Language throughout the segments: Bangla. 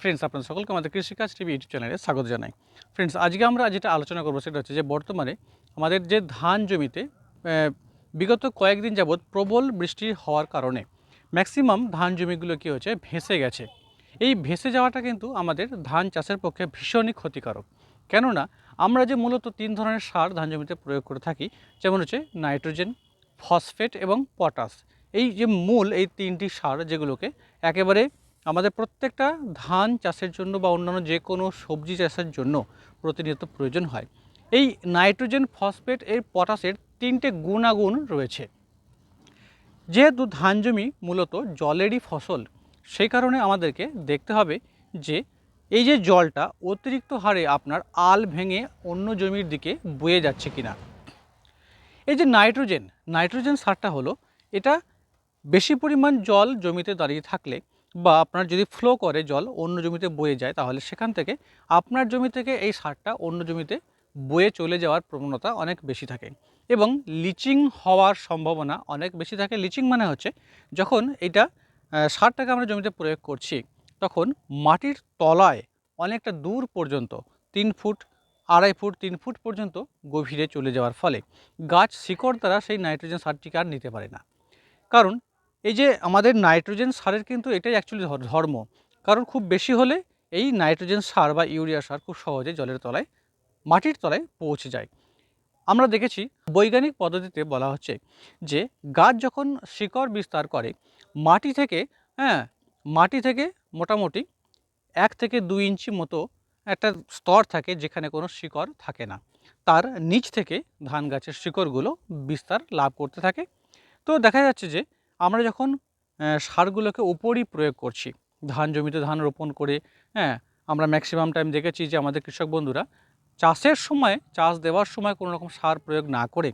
ফ্রেন্ডস আপনাদের সকলকে আমাদের কৃষিকাজ টিভি ইউটিউব চ্যানেলে স্বাগত জানাই। ফ্রেন্ডস আজকে আমরা যেটা আলোচনা করব সেটা হচ্ছে যে বর্তমানে আমাদের যে ধান জমিতে বিগত কয়েকদিন যাবৎ প্রবল বৃষ্টি হওয়ার কারণে ম্যাক্সিমাম ধান জমিগুলো কী হচ্ছে ভেসে গেছে। এই ভেসে যাওয়াটা কিন্তু আমাদের ধান চাষের পক্ষে ভীষণই ক্ষতিকারক। কেননা আমরা যে মূলত তিন ধরনের সার ধান জমিতে প্রয়োগ করে থাকি, যেমন হচ্ছে নাইট্রোজেন, ফসফেট এবং পটাশ। এই যে মূল এই তিনটি সার যেগুলোকে একেবারে আমাদের প্রত্যেকটা ধান চাষের জন্য বা অন্যান্য যে কোনো সবজি চাষের জন্য প্রতিনিয়ত প্রয়োজন হয়। এই নাইট্রোজেন ফসফেট এর পটাশের তিনটে গুণাগুণ রয়েছে। যেহেতু ধান জমি মূলত জলেরই ফসল সেই কারণে আমাদেরকে দেখতে হবে যে এই যে জলটা অতিরিক্ত হারে আপনার আল ভেঙে অন্য জমির দিকে বয়ে যাচ্ছে কিনা। এই যে নাইট্রোজেন নাইট্রোজেন সারটা হলো এটা বেশি পরিমাণ জল জমিতে দাঁড়িয়ে থাকলে বা আপনার যদি ফ্লো করে জল অন্য জমিতে বয়ে যায়, তাহলে সেখান থেকে আপনার জমি থেকে এই সারটা অন্য জমিতে বয়ে চলে যাওয়ার প্রবণতা অনেক বেশি থাকে এবং লিচিং হওয়ার সম্ভাবনা অনেক বেশি থাকে। লিচিং মানে হচ্ছে যখন এটা সারটাকে আমরা জমিতে প্রয়োগ করছি, তখন মাটির তলায় অনেকটা দূর পর্যন্ত, তিন ফুট, আড়াই ফুট, তিন ফুট পর্যন্ত গভীরে চলে যাওয়ার ফলে গাছ শিকড় দ্বারা সেই নাইট্রোজেন সারটিকে আর নিতে পারে না। কারণ এই যে আমাদের নাইট্রোজেন সারের কিন্তু এটাই অ্যাকচুয়ালি ধর্ম। কারণ খুব বেশি হলে এই নাইট্রোজেন সার বা ইউরিয়া সার খুব সহজে জলের তলায়, মাটির তলায় পৌঁছে যায়। আমরা দেখেছি বৈজ্ঞানিক পদ্ধতিতে বলা হচ্ছে যে গাছ যখন শিকড় বিস্তার করে, মাটি থেকে হ্যাঁ মাটি থেকে মোটামুটি এক থেকে দুই ইঞ্চি মতো একটা স্তর থাকে যেখানে কোনো শিকড় থাকে না। তার নিচ থেকে ধান গাছের শিকড়গুলো বিস্তার লাভ করতে থাকে। তো দেখা যাচ্ছে যে আমরা যখন সারগুলোকে উপরই প্রয়োগ করছি, ধান জমিতে ধান রোপণ করে হ্যাঁ আমরা ম্যাক্সিমাম টাইম দেখেছি যে আমাদের কৃষক বন্ধুরা চাষের সময়, চাষ দেওয়ার সময় কোনো রকম সার প্রয়োগ না করে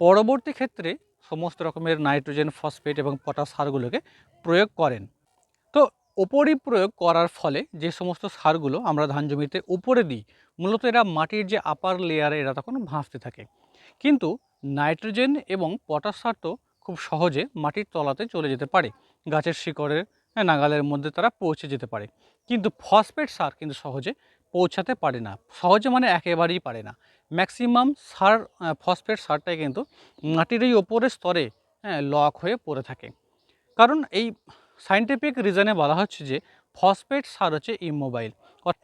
পরবর্তী ক্ষেত্রে সমস্ত রকমের নাইট্রোজেন, ফসফেট এবং পটাশ সারগুলোকে প্রয়োগ করেন। তো ওপরই প্রয়োগ করার ফলে যে সমস্ত সারগুলো আমরা ধান জমিতে উপরে দিই, মূলত এরা মাটির যে আপার লেয়ারে এরা তখন ভাসতে থাকে। কিন্তু নাইট্রোজেন এবং পটাশ সার তো খুব সহজে মাটির তলাতে চলে যেতে পারে। গাছের শিকড়ের নাগালের মধ্যে তারা পৌঁছে যেতে পারে। কিন্তু ফসফেট সার কিন্তু সহজে পৌঁছাতে পারে না। সহজে মানে একেবারেই পারে না। ম্যাক্সিমাম সার ফসফেট সারটাই কিন্তু মাটির এই ওপরের স্তরে লক হয়ে পড়ে থাকে। কারণ এই সাইন্টিফিক রিজনে বলা হচ্ছে যে ফসফেট সার হচ্ছে ইমোবাইল।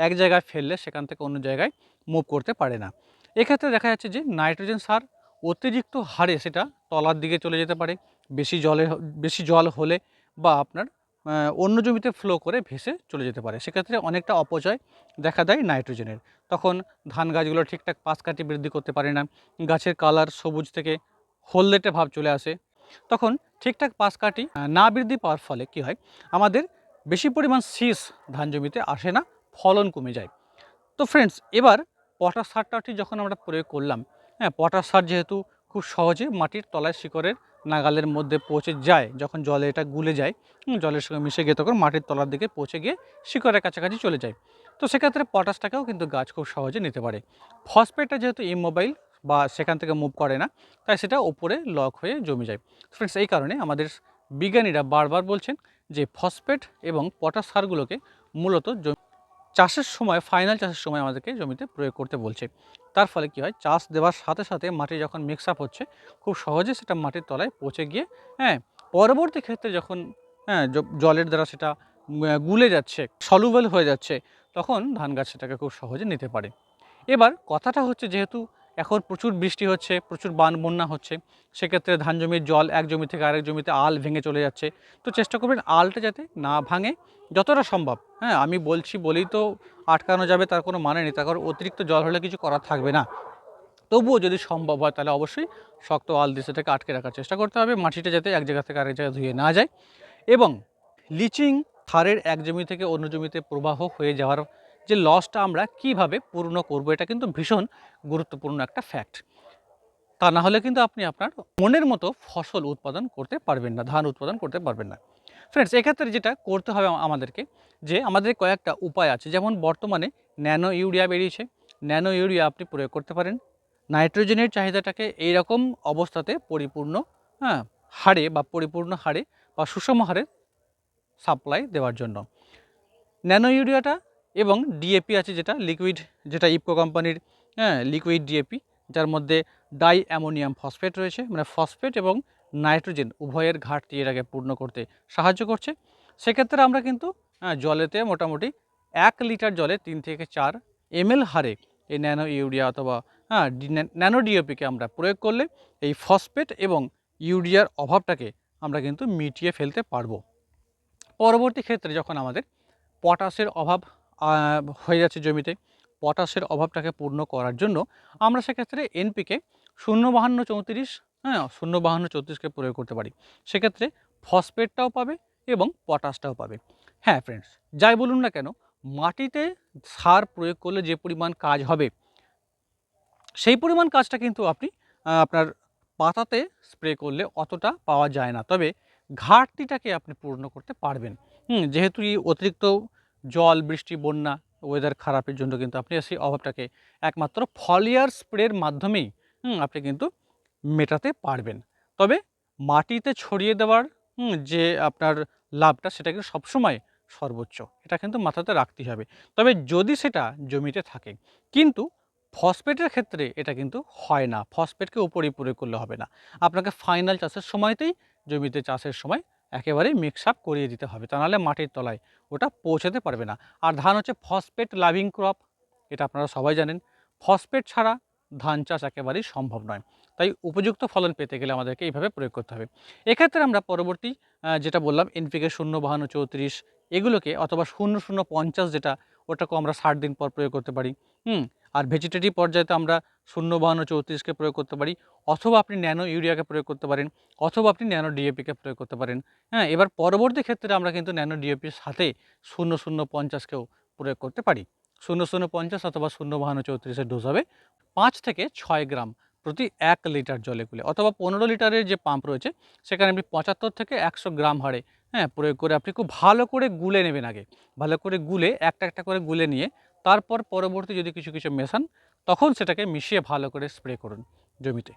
এক জায়গায় ফেললে সেখান থেকে অন্য জায়গায় মুভ করতে পারে না। এক্ষেত্রে দেখা যাচ্ছে যে নাইট্রোজেন সার অতিরিক্ত হারে সেটা তলার দিকে চলে যেতে পারে। বেশি জলে বেশি জল হলে বা আপনার অন্য জমিতে ফ্লো করে ভেসে চলে যেতে পারে। সেক্ষেত্রে অনেকটা অপচয় দেখা দেয় নাইট্রোজেনের তখন ধান গাছগুলো ঠিকঠাক পাশ কাটি বৃদ্ধি করতে পারে না। গাছের কালার সবুজ থেকে হলদেটে ভাব চলে আসে। তখন ঠিকঠাক পাশ কাটি না বৃদ্ধি পাওয়ার ফলে কি হয়? আমাদের বেশি পরিমাণ শীষ ধান জমিতে আসে না, ফলন কমে যায়। তো ফ্রেন্ডস এবার পটাশ সারটাটি যখন আমরা প্রয়োগ করলাম হ্যাঁ পটাশ সার যেহেতু খুব সহজে মাটির তলায় শিকড়ের নাগালের মধ্যে পৌঁছে যায়, যখন জলে এটা গুলে যায় জলের সঙ্গে মিশে গিয়ে তখন মাটির তলার দিকে পৌঁছে গিয়ে শিকড়ের কাছাকাছি চলে যায়। তো সেক্ষেত্রে পটাশটাকেও কিন্তু গাছ খুব সহজে নিতে পারে। ফসফেটটা যেহেতু ইমোবাইল বা সেখান থেকে মুভ করে না, তাই সেটা ওপরে লক হয়ে জমে যায়। ফ্রেন্ডস এই কারণে আমাদের বিজ্ঞানীরা বারবার বলছেন যে ফসফেট এবং পটাশ সারগুলোকে মূলত জমি চাষের সময় ফাইনাল চাষের সময় আমাদেরকে জমিতে প্রয়োগ করতে বলছে। তার ফলে কি হয়? চাষ দেওয়ার সাথে সাথে মাটি যখন মিক্স আপ হচ্ছে, খুব সহজে সেটা মাটির তলায় পচে গিয়ে হ্যাঁ পরবর্তী ক্ষেত্রে যখন হ্যাঁ জলের দ্বারা সেটা গুলে যাচ্ছে সলুবেল হয়ে যাচ্ছে, তখন ধান গাছ সেটাকে খুব সহজে নিতে পারে। এবার কথাটা হচ্ছে যেহেতু এখন প্রচুর বৃষ্টি হচ্ছে, প্রচুর বান বন্যা হচ্ছে। সেক্ষেত্রে ধান জমির জল এক জমি থেকে আরেক জমিতে আল ভেঙে চলে যাচ্ছে। তো চেষ্টা করবেন আলটা যাতে না ভাঙে, যতটা সম্ভব। হ্যাঁ আমি বলছি বলেই তো আটকানো যাবে, তার কোনো মানে নেই। তার কারণ অতিরিক্ত জল হলে কিছু করার থাকবে না। তবুও যদি সম্ভব হয়, তাহলে অবশ্যই শক্ত আল দিয়ে সেটাকে আটকে রাখার চেষ্টা করতে হবে, মাটিটা যাতে এক জায়গা থেকে আরেক জায়গায় ধুয়ে না যায়। এবং লিচিং, থারের এক জমি থেকে অন্য জমিতে প্রবাহ হয়ে যাওয়ার যে লসটা আমরা কীভাবে পূর্ণ করব, এটা কিন্তু ভীষণ গুরুত্বপূর্ণ একটা ফ্যাক্ট তা না হলে কিন্তু আপনি আপনার মনের মতো ফসল উৎপাদন করতে পারবেন না, ধান উৎপাদন করতে পারবেন না। ফ্রেন্ডস এক্ষেত্রে যেটা করতে হবে আমাদেরকে, যে আমাদের কয়েকটা উপায় আছে। যেমন বর্তমানে ন্যানো ইউরিয়া বেরিয়েছে। ন্যানো ইউরিয়া আপনি প্রয়োগ করতে পারেন। নাইট্রোজেনের চাহিদাটাকে এইরকম অবস্থাতে পরিপূর্ণ হ্যাঁ হারে বা পরিপূর্ণ হারে বা সুষম হারে সাপ্লাই দেওয়ার জন্য। ন্যানো ইউরিয়াটা এবং ডিএপি আছে যেটা লিকুইড যেটা ইপকো কোম্পানির হ্যাঁ লিকুইড ডিএপি যার মধ্যে ডাই অ্যামোনিয়াম ফসফেট রয়েছে মানে ফসফেট এবং নাইট্রোজেন উভয়ের ঘাটতি এটাকে পূর্ণ করতে সাহায্য করছে। সেক্ষেত্রে আমরা কিন্তু হ্যাঁ, জলেতে মোটামুটি এক লিটার জলে তিন থেকে চার এমএল হারে এই ন্যানো ইউরিয়া অথবা হ্যাঁ ন্যানো ডিওপিকে আমরা প্রয়োগ করলে এই ফসফেট এবং ইউরিয়ার অভাবটাকে আমরা কিন্তু মিটিয়ে ফেলতে পারব। পরবর্তী ক্ষেত্রে যখন আমাদের পটাশের অভাব হয়ে যাচ্ছে জমিতে পটাশের অভাবটাকে পূর্ণ করার জন্য, আমরা সেক্ষেত্রে এনপিকে শূন্য বাহান্ন চৌত্রিশ হ্যাঁ শূন্য বাহান্ন চৌত্রিশকে প্রয়োগ করতে পারি। সেক্ষেত্রে ফসফেটটাও পাবে এবং পটাশটাও পাবে। হ্যাঁ ফ্রেন্ডস যাই বলুন না কেন, মাটিতে সার প্রয়োগ করলে যে পরিমাণ কাজ হবে, সেই পরিমাণ কাজটা কিন্তু আপনি আপনার পাতাতে স্প্রে করলে অতটা পাওয়া যায় না। তবে ঘাটতিটাকে আপনি পূর্ণ করতে পারবেন। হুম, যেহেতু এই অতিরিক্ত জল, বৃষ্টি, বন্যা ওয়েদার খারাপের জন্য কিন্তু আপনি সেই অভাবটাকে একমাত্র ফলিয়ার স্প্রের মাধ্যমেই আপনি কিন্তু মেটাতে পারবেন। তবে মাটিতে ছড়িয়ে দেওয়ার যে আপনার লাভটা সেটা কিন্তু সবসময় সর্বোচ্চ। এটা কিন্তু মাথাতে রাখতেই হবে। তবে যদি সেটা জমিতে থাকে, কিন্তু ফসফেটের ক্ষেত্রে এটা কিন্তু হয় না। ফসফেটকে উপরেই প্রয়োগ করলে হবে না। আপনাকে ফাইনাল চাষের সময়তেই জমিতে চাষের সময় একেবারেই মিক্স আপ করিয়ে দিতে হবে। তা নাহলে মাটির তলায় ওটা পৌঁছাতে পারবে না। আর ধান হচ্ছে ফসফেট লাভিং ক্রপ এটা আপনারা সবাই জানেন। ফসফেট ছাড়া ধান চাষ একেবারেই সম্ভব নয়। তাই উপযুক্ত ফলন পেতে গেলে আমাদেরকে এইভাবে প্রয়োগ করতে হবে। এক্ষেত্রে আমরা পরবর্তী যেটা বললাম এনপিকে শূন্য বাহান্ন চৌত্রিশ এগুলোকে অথবা শূন্য শূন্য পঞ্চাশ যেটা ওটাকেও আমরা ষাট দিন পর প্রয়োগ করতে পারি। হুম? আর ভেজিটেটিভ পর্যায়ে আমরা শূন্য, বাহান্ন চৌত্রিশকে প্রয়োগ করতে পারি। অথবা আপনি ন্যানো ইউরিয়াকে প্রয়োগ করতে পারেন, অথবা আপনি ন্যানো ডিএপিকে প্রয়োগ করতে পারেন। হ্যাঁ এবার পরবর্তী ক্ষেত্রে আমরা কিন্তু ন্যানো ডিএপির সাথে শূন্য শূন্য পঞ্চাশকেও প্রয়োগ করতে পারি। শূন্য শূন্য, পঞ্চাশ অথবা শূন্য, বাহান্ন চৌত্রিশের ডোজ হবে পাঁচ থেকে ছয় গ্রাম। প্রতি এক লিটার জলে গুলে, অথবা পনেরো লিটারের যে পাম্প রয়েছে, সেখানে আপনি পঁচাত্তর থেকে একশো গ্রাম হারে হ্যাঁ প্রয়োগ করে আপনি খুব ভালো করে গুলে নেবেন আগে। ভালো করে গুলে, একটা একটা করে গুলে নিয়ে, তারপর পরবর্তী যদি কিছু কিছু মেশান, তখন সেটাকে মিশিয়ে ভালো করে স্প্রে করুন জমিতে।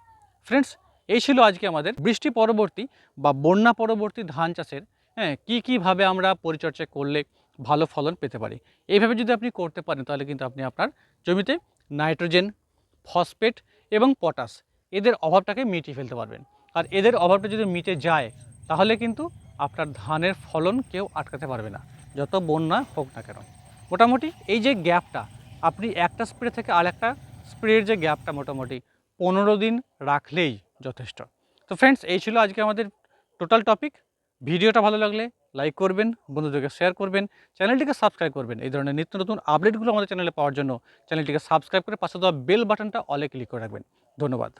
ফ্রেন্ডস এই ছিল আজকে আমাদের বৃষ্টি পরবর্তী বা বন্যা পরবর্তী ধান চাষের হ্যাঁ কী কীভাবে আমরা পরিচর্যা করলে ভালো ফলন পেতে পারি। এইভাবে যদি আপনি করতে পারেন, তাহলে কিন্তু আপনি আপনার জমিতে নাইট্রোজেন, ফসফেট এবং পটাশ, এদের অভাবটাকে মিটিয়ে ফেলতে পারবেন। আর এদের অভাবটা যদি মিটে যায়, তাহলে কিন্তু আপনার ধানের ফলন কেউ আটকাতে পারবে না, যত বন্যা হোক না কেন। মোটামুটি এই যে গ্যাপটা, আপনি একটা স্প্রে থেকে আরেকটা স্প্রের যে গ্যাপটা মোটামুটি পনেরো দিন রাখলেই যথেষ্ট। তো ফ্রেন্ডস এই ছিল আজকে আমাদের টোটাল টপিক ভিডিওটা ভালো লাগলে লাইক করবেন, বন্ধুদেরকে শেয়ার করবেন, চ্যানেলটিকে সাবস্ক্রাইব করবেন। এই ধরনের নিত্য নতুন আপডেটগুলো আমাদের চ্যানেলে পাওয়ার জন্য, চ্যানেলটিকে সাবস্ক্রাইব করে পাশে দেওয়া বেল বাটনটা অলে ক্লিক করে রাখবেন। ধন্যবাদ।